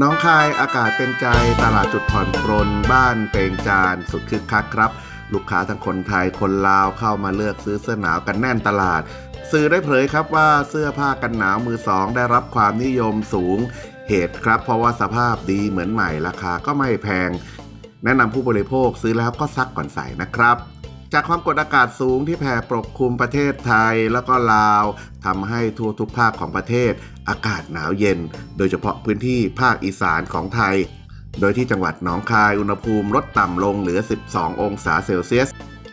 น้องคายอากาศเป็นใจตลาดจุดผ่อนปรนบ้านเปงจานสุดคึกคักครับ ลูกค้าทั้งคนไทยคนลาวเข้ามาเลือกซื้อเสื้อหนาวกันแน่นตลาด สื่อได้เผยครับว่าเสื้อผ้ากันหนาวมือสองได้รับความนิยมสูงเหตุครับ เพราะว่าสภาพดีเหมือนใหม่ราคาก็ไม่แพง แนะนำผู้บริโภคซื้อแล้วก็ซักก่อนใส่นะครับจากความกดอากาศสูงที่แผ่ปกคลุมประเทศไทยแล้วก็ลาวทำให้ทั่วทุกภาคของประเทศ อากาศหนาวเย็น โดยเฉพาะพื้นที่ภาคอีสานของไทย โดยที่จังหวัดหนองคายอุณหภูมิลดต่ำลงเหลือ 12 องศาเซลเซียส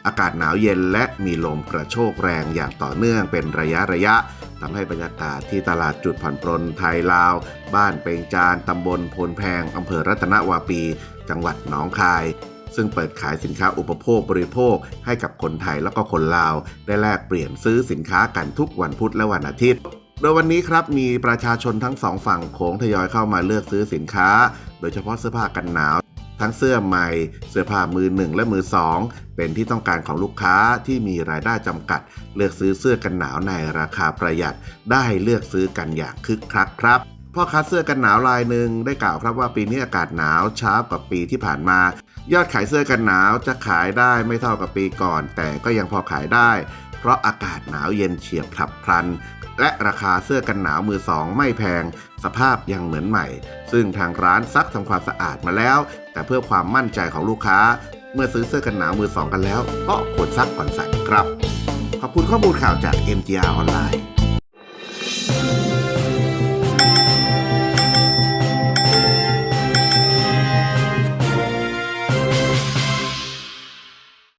อากาศหนาวเย็นและมีลมกระโชกแรงอย่างต่อเนื่องเป็นระยะระยะ ทำให้บรรยากาศที่ตลาดจุดผ่อนปรนไทยลาว บ้านเปงจานตำบลโพนแพงอำเภอรัตนวาปี จังหวัดหนองคาย ซึ่งเปิดขายสินค้าอุปโภคบริโภค ให้กับคนไทยแล้วก็คนลาว ได้แลกเปลี่ยนซื้อสินค้ากันทุกวันพุธและวันอาทิตย์โดยวันนี้ครับมีประชาชนทั้งสองฝั่งโขงทยอยเข้ามาเลือกซื้อสินค้า โดยเฉพาะเสื้อผ้ากันหนาว ทั้งเสื้อใหม่ เสื้อผ้ามือหนึ่งและมือสองเป็นที่ต้องการของลูกค้าที่มีรายได้จำกัด เลือกซื้อเสื้อกันหนาวในราคาประหยัด ได้เลือกซื้อกันอย่างคึกคักครับพ่อค้าเสื้อกันหนาวรายหนึ่งได้กล่าวครับว่าปีนี้อากาศหนาวช้ากว่าปีที่ผ่านมา ยอดขายเสื้อกันหนาวจะขายได้ไม่เท่ากับปีก่อน แต่ก็ยังพอขายได้ เพราะอากาศหนาวเย็นเฉียบพลับพลัน และราคาเสื้อกันหนาวมือสองไม่แพง สภาพยังเหมือนใหม่ ซึ่งทางร้านซักทำความสะอาดมาแล้ว แต่เพื่อความมั่นใจของลูกค้า เมื่อซื้อเสื้อกันหนาวมือสองกันแล้ว ก็ควรซักก่อนใส่ครับ ขอบคุณข้อมูลข่าวจาก MGR ออนไลน์